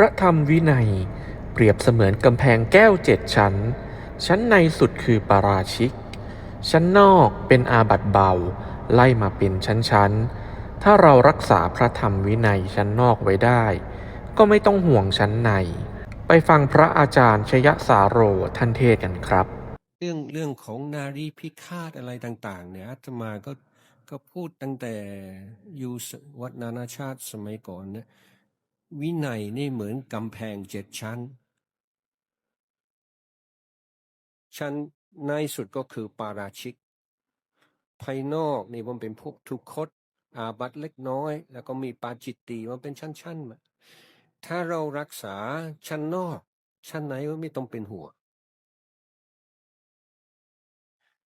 พระธรรมวินัย เปรียบเสมือนกำแพงแก้วเจ็ดชั้น ชั้นในสุดคือปาราชิก ชั้นนอกเป็นอาบัติเบา ไล่มาเป็นชั้นๆ ถ้าเรารักษาพระธรรมวินัยชั้นนอกไว้ได้ ก็ไม่ต้องห่วงชั้นใน ไปฟังพระอาจารย์ชยสาโรท่านเทศกันครับ เรื่องเรื่องของนารีพิฆาตอะไรต่าง ๆ เนี่ยอาตมาก็ก็พูดตั้งแต่อยู่วัดนานาชาติสมัยก่อนเนี่ย วินัยนี่เหมือนกำแพงเจ็ดชั้น ชั้นในสุดก็คือปาราชิก ภายนอกนี่มันเป็นพวกทุกคต อาบัตเล็กน้อย แล้วก็มีปาจิตตีมันเป็นชั้นๆมาถ้าเรารักษาชั้นนอก ชั้นไหนก็ไม่ต้องเป็นห่วง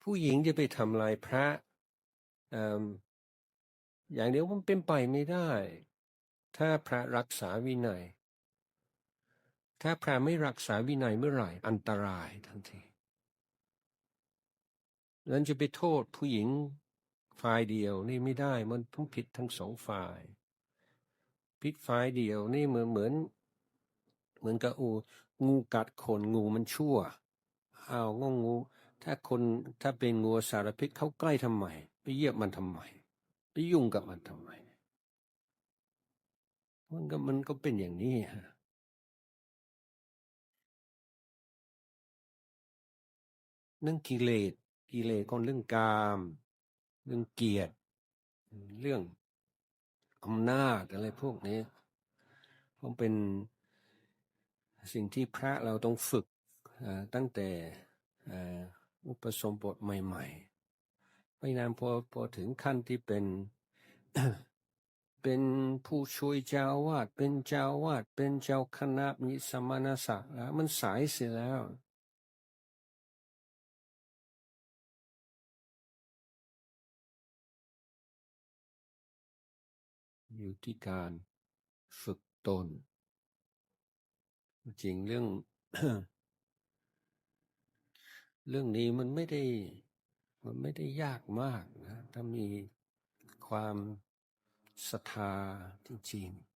ผู้หญิงจะไปทำลายพระออย่างเดียวมันเป็นไปไม่ได้ ถ้าพระรักษาวินัย ถ้าพระไม่รักษาวินัยเมื่อไหร่อันตรายทันทีนั้นจะไปโทษผู้หญิงฝ่ายเดียวนี่ไม่ได้มันต้องผิดทั้งสองฝ่ายผิดฝ่ายเดียวนี่เหมือนเหมือน เหมือนกับอูงูกัดคนงูมันชั่วอ้าวงงู ถ้าคนถ้าเป็นงูสารพิษเขาใกล้ทำไมไปเยียบมันทำไมไปยุ่งกับมันทำไม มันก็มันก็เป็นอย่างนี้ฮะเรื่องกิเลสกิเลสก็เรื่องกาม เรื่องเกียรติเรื่องอำนาจอะไรพวกนี้มันเป็นสิ่งที่พระเราต้องฝึกตั้งแต่อุปสมบทใหม่ ๆ ไม่นานพอพอถึงขั้นที่เป็น เป็นผู้ช่วยเจ้าวาดเป็นเจ้าอาวาดเป็นเจ้าคณะมีสมณศักดิ์แล้วมันสายเสียแล้ว อยู่ที่การฝึกตน จริงเรื่อง เรื่องนี้มันไม่ได้ มันไม่ได้ยากมากนะ ถ้ามีความ ศรัทธาจริงๆ